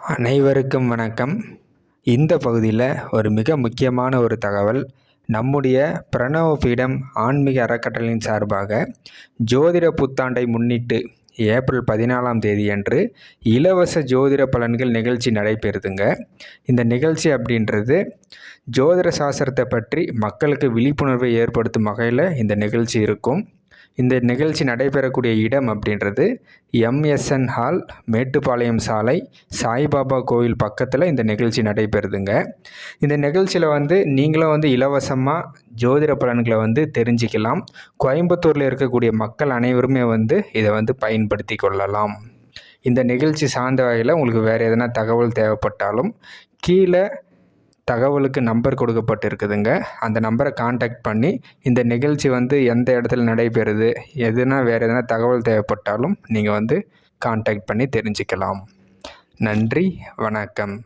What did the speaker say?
அனைவருக்கும் வணக்கம். இந்த பகுதியில் ஒரு மிக முக்கியமான ஒரு தகவல். நம்முடைய பிரணவ பீடம் ஆன்மீக அறக்கட்டளையின் சார்பாக ஜோதிட புத்தாண்டை முன்னிட்டு ஏப்ரல் பதினாலாம் தேதியன்று இலவச ஜோதிட பலன்கள் நிகழ்ச்சி நடைபெறுதுங்க. இந்த நிகழ்ச்சி அப்படின்றது ஜோதிட சாஸ்திரத்தை பற்றி மக்களுக்கு விழிப்புணர்வை ஏற்படுத்தும் வகையில் இந்த நிகழ்ச்சி இருக்கும். இந்த நிகழ்ச்சி நடைபெறக்கூடிய இடம் அப்படின்றது எம்எஸ்என் ஹால் மேட்டுப்பாளையம் சாலை சாய்பாபா கோவில் பக்கத்தில் இந்த நிகழ்ச்சி நடைபெறுதுங்க. இந்த நிகழ்ச்சியில் வந்து நீங்களும் வந்து இலவசமாக ஜோதிட பலன்களை வந்து தெரிஞ்சுக்கலாம். கோயம்புத்தூரில் இருக்கக்கூடிய மக்கள் அனைவருமே வந்து இதை வந்து பயன்படுத்தி கொள்ளலாம். இந்த நிகழ்ச்சி சார்ந்த வகையில் உங்களுக்கு வேறு எதனா தகவல் தேவைப்பட்டாலும் கீழே தகவலுக்கு நம்பர் கொடுக்கப்பட்டிருக்குதுங்க. அந்த நம்பரை காண்டாக்ட் பண்ணி இந்த நிகழ்ச்சி வந்து எந்த இடத்துல நடைபெறுது எதுனா வேறு எதனா தகவல் தேவைப்பட்டாலும் நீங்கள் வந்து காண்டாக்ட் பண்ணி தெரிஞ்சுக்கலாம். நன்றி வணக்கம்.